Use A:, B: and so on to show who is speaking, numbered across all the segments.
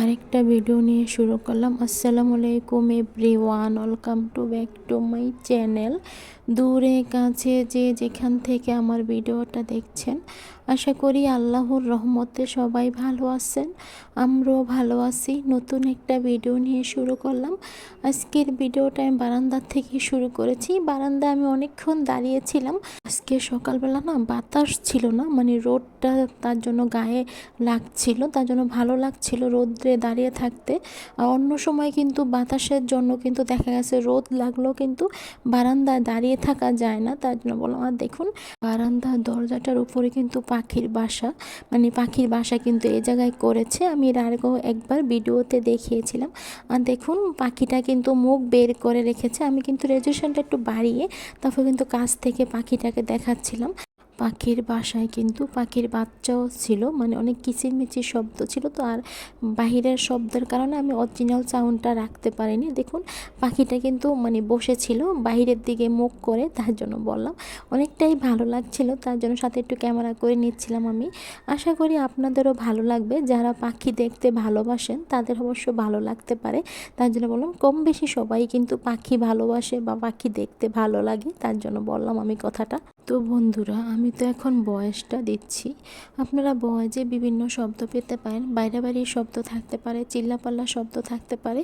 A: আরেকটা ভিডিও নিয়ে শুরু করলাম। আসসালামু আলাইকুম everyone welcome to back to my channel দূরে কাছে যে যেখান থেকে আমার ভিডিওটা দেখছেন আশা করি আল্লাহর রহমতে সবাই ভালো আছেন। আমরাও ভালো আছি। নতুন একটা ভিডিও নিয়ে শুরু করলাম। আজকের ভিডিওটা আমি বারান্দার থেকে শুরু করেছি। বারান্দায় আমি অনেকক্ষণ দাঁড়িয়েছিলাম। আজকে সকালবেলা না বাতাস ছিল না মানে রোদটা তার জন্য গায়ে লাগছিল, তার জন্য ভালো লাগছিল রোদ্রে দাঁড়িয়ে থাকতে। আর অন্য সময় কিন্তু বাতাসের জন্য কিন্তু দেখা গেছে রোদ লাগলেও কিন্তু বারান্দায় দাঁড়িয়ে থাকা যায় না। তার জন্য বললাম, আর দেখুন, বারান্দার দরজাটার উপরে কিন্তু পাখির বাসা। মানে পাখির বাসা কিন্তু এই জায়গায় করেছে। আমি এর আগেও একবার ভিডিওতে দেখিয়েছিলাম। আর দেখুন, পাখিটা কিন্তু মুখ বের করে রেখেছে। আমি কিন্তু রেজুলেশনটা একটু বাড়িয়ে তারপর কিন্তু কাছ থেকে পাখিটাকে দেখাচ্ছিলাম। পাখির বাসায় কিন্তু পাখির বাচ্চাও ছিল মানে অনেক কিচিরমিচির শব্দ ছিল। তো আর বাহিরের শব্দের কারণে আমি অরিজিনাল সাউন্ডটা রাখতে পারিনি। দেখুন, পাখিটা কিন্তু মানে বসেছিল, বাহিরের দিকে মুখ করে তার জন্য বললাম। অনেকটাই ভালো লাগছিল, তার জন্য সাথে একটু ক্যামেরা করে নিচ্ছিলাম আমি। আশা করি আপনাদেরও ভালো লাগবে। যারা পাখি দেখতে ভালোবাসেন, তাদের অবশ্য ভালো লাগতে পারে। তার জন্য বললাম কম বেশি সবাই কিন্তু পাখি ভালোবাসে বা পাখি দেখতে ভালো লাগে, তার জন্য বললাম আমি কথাটা। তো বন্ধুরা, আমি তো এখন বয়সটা দিচ্ছি। আপনারা বয়সে বিভিন্ন শব্দ পেতে পারেন। বাইরে বাড়ির শব্দ থাকতে পারে, চিল্লাপাল্লা শব্দ থাকতে পারে,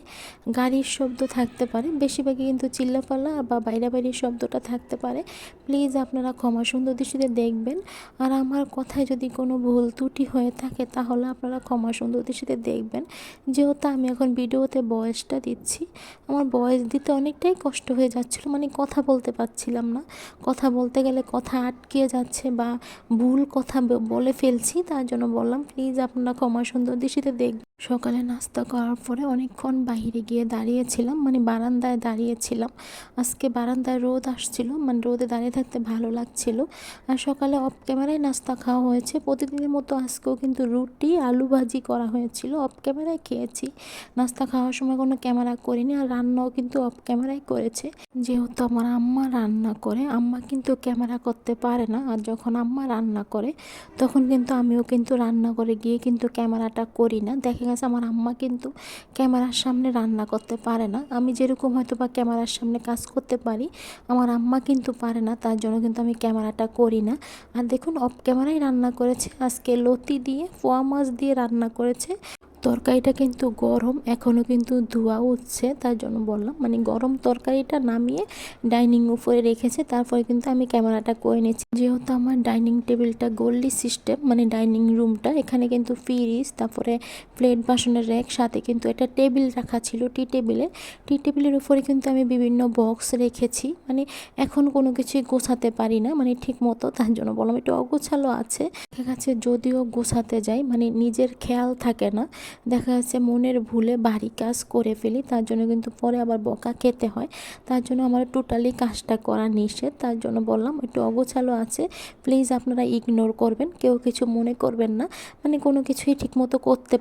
A: গাড়ির শব্দ থাকতে পারে, বেশিরভাগই কিন্তু চিল্লাপাল্লা বা বাইরে বাড়ির শব্দটা থাকতে পারে। প্লিজ আপনারা ক্ষমা সুন্দর দৃষ্টিতে দেখবেন। আর আমার কথায় যদি কোনো ভুল ত্রুটি হয়ে থাকে, তাহলে আপনারা ক্ষমা সুন্দর দৃষ্টিতে দেখবেন। যেহেতু আমি এখন ভিডিওতে বয়সটা দিচ্ছি, আমার বয়স দিতে অনেকটাই কষ্ট হয়ে যাচ্ছিল মানে কথা বলতে পারছিলাম না। কথা বলতে গেলে কথা আটকে যাচ্ছে বা ভুল কথা বলে ফেলছি, তার জন্য বললাম, প্লিজ আপনারা ক্ষমা সুন্দর দৃষ্টিতে দেখ সকালে নাস্তা করার পরে অনেকক্ষণ বাইরে গিয়ে দাঁড়িয়েছিলাম মানে বারান্দায় দাঁড়িয়েছিলাম। আজকে বারান্দায় রোদ আসছিল মানে রোদে দাঁড়িয়ে থাকতে ভালো লাগছিল। আর সকালে অফ ক্যামেরায় নাস্তা খাওয়া হয়েছে। প্রতিদিনের মতো আজকেও কিন্তু রুটি, আলু ভাজি করা হয়েছিল। অফ ক্যামেরায় খেয়েছি। নাস্তা খাওয়ার সময় কোনো ক্যামেরা করিনি, আর রান্নাও কিন্তু অফ ক্যামেরায় করেছে। যেহেতু আমার আম্মা রান্না করে, আম্মা কিন্তু ক্যামেরা করতে পারে না। আর যখন আম্মা রান্না করে, তখন কিন্তু আমিও কিন্তু রান্না করে গিয়ে কিন্তু ক্যামেরাটা করি না। দেখা গেছে আমার আম্মা কিন্তু ক্যামেরার সামনে রান্না করতে পারে না। আমি যেরকম হয়তো বা ক্যামেরার সামনে কাজ করতে পারি, আমার আম্মা কিন্তু পারে না। তার জন্য কিন্তু আমি ক্যামেরাটা করি না। আর দেখুন, অফ ক্যামেরাই রান্না করেছে। আজকে লতি দিয়ে ফোয়া মাছ দিয়ে রান্না করেছে। তরকারিটা কিন্তু গরম এখনও কিন্তু ধোয়া উঠছে, তার জন্য বললাম। মানে গরম তরকারিটা নামিয়ে ডাইনিং উপরে রেখেছে, তারপরে কিন্তু আমি ক্যামেরাটা করে নিচ্ছি যেহেতু আমার ডাইনিং টেবিলটা গোল্ডি সিস্টেম মানে ডাইনিং রুমটা, এখানে কিন্তু ফ্রিজ, তারপরে প্লেট, বাসনের র্যাক সাথে কিন্তু একটা টেবিল রাখা ছিল টি টেবিলে। টি টেবিলের উপরে কিন্তু আমি বিভিন্ন বক্স রেখেছি মানে এখন কোনো কিছুই গোছাতে পারি না মানে ঠিক মতো, তার জন্য বললাম, একটু অগোছালো আছে। দেখা যাচ্ছে যদিও গোছাতে যাই মানে নিজের খেয়াল থাকে না দেখা যাচ্ছে মনের ভুলে বাড়ি কাজ করে ফেলি, তার জন্য কিন্তু পরে আবার বকা খেতে হয়। তার জন্য আমার টোটালি কাজটা করা নিষেধ। তার জন্য বললাম, একটু অগোছালো আছে। প্লিজ আপনারা ইগনোর করবেন, কেউ কিছু মনে করবেন না। মানে কোনো কিছুই ঠিকমতো করতে